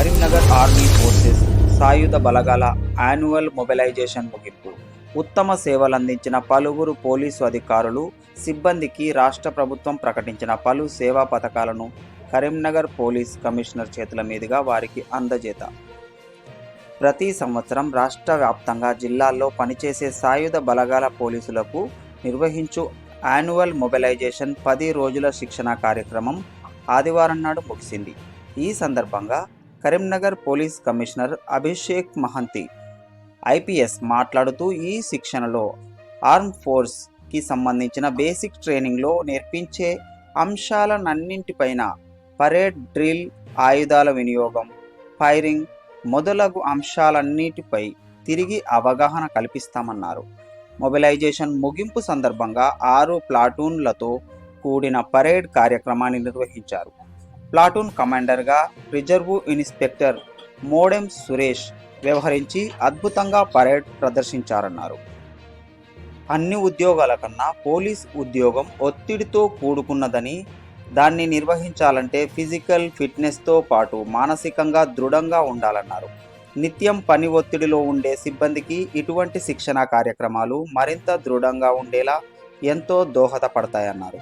Karimnagar army forces సాయుధ బలగాల annual mobilisation ముగింపు. ఉత్తమ సేవలందించిన పలువురు పోలీసు అధికారులు సిబ్బందికి రాష్ట్ర ప్రభుత్వం ప్రకటించిన పలు సేవా పథకాలను కరీంనగర్ పోలీస్ కమిషనర్ చేతుల మీదుగా వారికి అందజేత. ప్రతి సంవత్సరం రాష్ట్ర వ్యాప్తంగా జిల్లాల్లో పనిచేసే సాయుధ బలగాల పోలీసులకు నిర్వహించు యాన్యువల్ మొబిలైజేషన్ పది రోజుల శిక్షణ కార్యక్రమం ఆదివారం నాడు ముగిసింది. ఈ సందర్భంగా Karimnagar police commissioner Abhishek Mahanti. IPS మాట్లాడుతూ ఈ శిక్షణలో ఆర్మ్ ఫోర్స్కి సంబంధించిన బేసిక్ ట్రైనింగ్లో నేర్పించే అంశాలన్నింటిపైన పరేడ్ డ్రిల్ ఆయుధాల వినియోగం ఫైరింగ్ మొదలగు అంశాలన్నిటిపై తిరిగి అవగాహన కల్పిస్తామన్నారు. మొబిలైజేషన్ ముగింపు సందర్భంగా ఆరు ప్లాటూన్లతో కూడిన పరేడ్ కార్యక్రమాన్ని నిర్వహించారు. ప్లాటూన్ కమాండర్గా రిజర్వు ఇన్స్పెక్టర్ మోడెం సురేష్ వ్యవహరించి అద్భుతంగా పరేడ్ ప్రదర్శించారన్నారు. అన్ని ఉద్యోగాల కన్నా పోలీస్ ఉద్యోగం ఒత్తిడితో కూడుకున్నదని దాన్ని నిర్వహించాలంటే ఫిజికల్ ఫిట్నెస్తో పాటు మానసికంగా దృఢంగా ఉండాలన్నారు. నిత్యం పని ఒత్తిడిలో ఉండే సిబ్బందికి ఇటువంటి శిక్షణా కార్యక్రమాలు మరింత దృఢంగా ఉండేలా ఎంతో దోహదపడతాయన్నారు.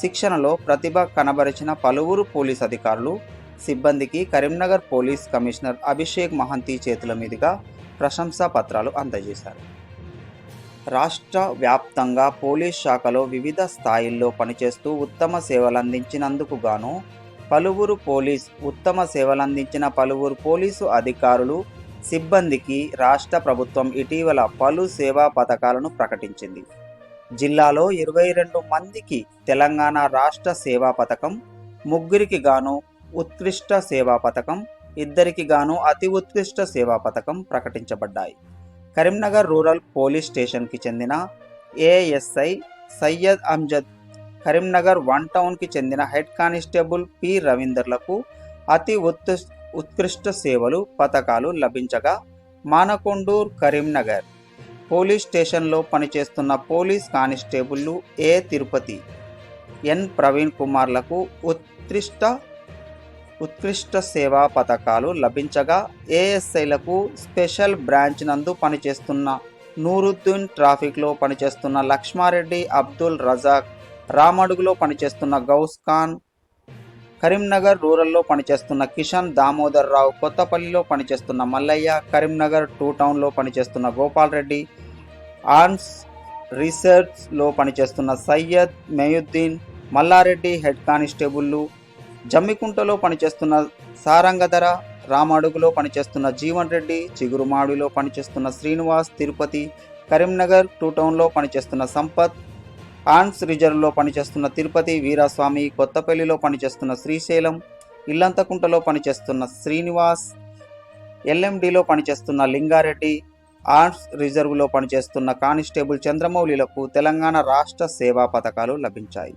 శిక్షణలో ప్రతిభ కనబరిచిన పలువురు పోలీస్ అధికారులు సిబ్బందికి కరీంనగర్ పోలీస్ కమిషనర్ అభిషేక్ మహంతి చేతుల మీదుగా ప్రశంసా పత్రాలు అందజేశారు. రాష్ట్ర వ్యాప్తంగా పోలీస్ శాఖలో వివిధ స్థాయిల్లో పనిచేస్తూ ఉత్తమ సేవలందించినందుకు గాను పలువురు పోలీస్ ఉత్తమ సేవలందించిన పలువురు పోలీసు అధికారులు సిబ్బందికి రాష్ట్ర ప్రభుత్వం ఇటీవల పలు సేవా పథకాలను ప్రకటించింది. జిల్లాలో ఇరవై రెండు మందికి తెలంగాణ రాష్ట్ర సేవా పథకం ముగ్గురికి గాను ఉత్కృష్ట సేవా పథకం ఇద్దరికి గాను అతి ఉత్కృష్ట సేవా పథకం ప్రకటించబడ్డాయి. కరీంనగర్ రూరల్ పోలీస్ స్టేషన్కి చెందిన ఏఎస్ఐ సయ్యద్ అమ్జద్ కరీంనగర్ వన్ టౌన్కి చెందిన హెడ్ కానిస్టేబుల్ పి రవీందర్లకు అతి ఉత్కృష్ట సేవలు పథకాలు లభించగా మానకొండూర్ కరీంనగర్ పోలీస్ స్టేషన్లో పనిచేస్తున్న పోలీస్ కానిస్టేబుల్లు ఏ తిరుపతి? ఎన్. ప్రవీణ్ కుమార్లకు ఉత్కృష్ట ఉత్కృష్ట సేవా పథకాలు లభించగా ఏఎస్ఐలకు స్పెషల్ బ్రాంచ్ నందు పనిచేస్తున్న నూరుద్దీన్ ట్రాఫిక్లో పనిచేస్తున్న లక్ష్మారెడ్డి అబ్దుల్ రజాక్ రామడుగులో పనిచేస్తున్న గౌస్ ఖాన్ కరీంనగర్ రూరల్లో పనిచేస్తున్న కిషన్ దామోదర్ రావు కొత్తపల్లిలో పనిచేస్తున్న మల్లయ్య కరీంనగర్ టూ టౌన్లో పనిచేస్తున్న గోపాల్ రెడ్డి ఆర్మ్స్ రీసెర్చ్లో పనిచేస్తున్న సయ్యద్ మెయుద్దీన్ మల్లారెడ్డి హెడ్ కానిస్టేబుల్లు జమ్మికుంటలో పనిచేస్తున్న సారంగధర రామడుగులో పనిచేస్తున్న జీవన్ రెడ్డి చిగురుమాడిలో పనిచేస్తున్న శ్రీనివాస్ తిరుపతి కరీంనగర్ టూ టౌన్లో పనిచేస్తున్న సంపత్ ఆర్మ్స్ రిజర్వ్లో పనిచేస్తున్న తిరుపతి వీరాస్వామి కొత్తపల్లిలో పనిచేస్తున్న శ్రీశైలం ఇల్లంతకుంటలో పనిచేస్తున్న శ్రీనివాస్ ఎల్ఎండిలో పనిచేస్తున్న లింగారెడ్డి ఆర్మ్స్ రిజర్వ్లో పనిచేస్తున్న కానిస్టేబుల్ చంద్రమౌళిలకు తెలంగాణ రాష్ట్ర సేవా పథకాలు లభించాయి.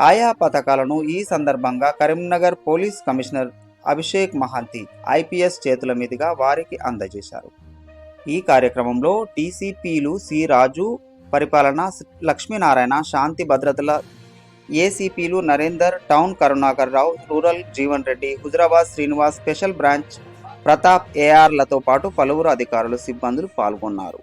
ఆయా పథకాలను ఈ సందర్భంగా Karimnagar police commissioner Abhishek Mahanti IPS చేతుల మీదుగా వారికి అందజేశారు. ఈ కార్యక్రమంలో డీసీపీలు సి రాజు పరిపాలన లక్ష్మీనారాయణ శాంతి భద్రతల ఏసీపీలు Narender town Karunakar Rao rural Jeevan Reddy Huzurabad Srinivas special branch Pratap ఏఆర్లతో పాటు పలువురు అధికారులు సిబ్బందులు పాల్గొన్నారు.